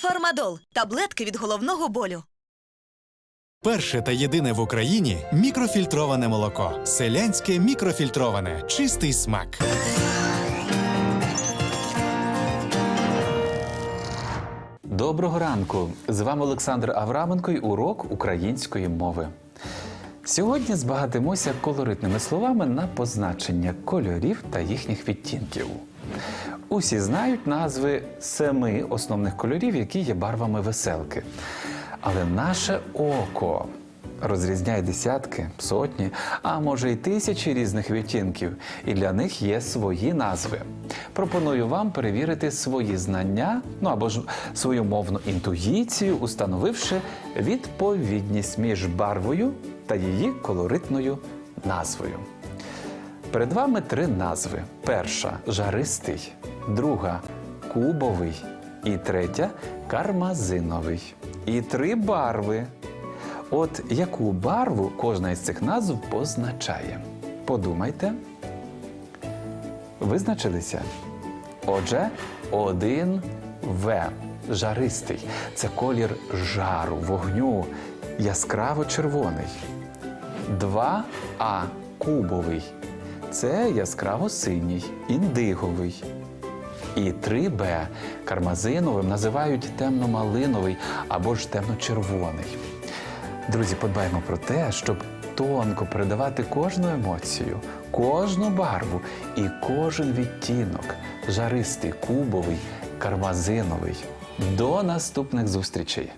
Фармадол таблетки від головного болю. Перше та єдине в Україні мікрофільтроване молоко. Селянське мікрофільтроване. Чистий смак. Доброго ранку! З вами Олександр Авраменко і урок української мови. Сьогодні збагатимося колоритними словами на позначення кольорів та їхніх відтінків. Усі знають назви семи основних кольорів, які є барвами веселки. Але наше око розрізняє десятки, сотні, а може й тисячі різних відтінків, і для них є свої назви. Пропоную вам перевірити свої знання, ну або ж свою мовну інтуїцію, установивши відповідність між барвою та її колоритною назвою. Перед вами три назви: перша жаристий, друга кубовий і третя кармазиновий. І три барви. От яку барву кожна із цих назв позначає? Подумайте. Визначилися? Отже, один В. Жаристий. Це колір жару, вогню, яскраво червоний. 2А кубовий. Це яскраво синій, індиговий. І 3Б кармазиновим називають темно-малиновий або ж темно-червоний. Друзі, подбаємо про те, щоб тонко передавати кожну емоцію, кожну барву і кожен відтінок жаристий, кубовий, кармазиновий. До наступних зустрічей!